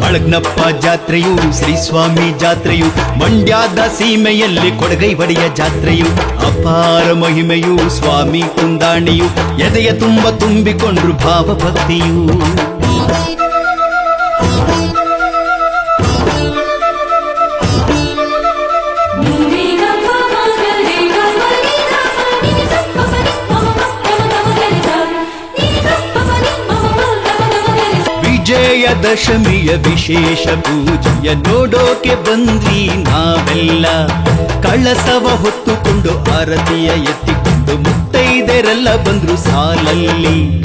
ಮಳಗ್ನಪ್ಪ ಜಾತ್ರೆಯು ಶ್ರೀಸ್ವಾಮಿ ಜಾತ್ರೆಯು, ಮಂಡ್ಯದ ಸೀಮೆಯಲ್ಲಿ ಕೊಡಗೈ ಬಡಿಯ ಜಾತ್ರೆಯು, ಅಪಾರ ಮಹಿಮೆಯು, ಸ್ವಾಮಿ ಕುಂದಾಣಿಯು, ಎದೆಯ ತುಂಬ ತುಂಬಿಕೊಂಡ್ರು ಭಾವಭಕ್ತಿಯು. ವಿಜಯದಶಮಿಯ ವಿಶೇಷ ಪೂಜೆಯ ನೋಡೋಕೆ ಬಂದ್ವಿ ನಾವೆಲ್ಲ. ಕಳಸವ ಹೊತ್ತುಕೊಂಡು ಆರತಿಯ ಎತ್ತಿಕೊಂಡು ಮುತ್ತೈದೆರೆಲ್ಲ ಬಂದ್ರು ಸಾಲಲ್ಲಿ.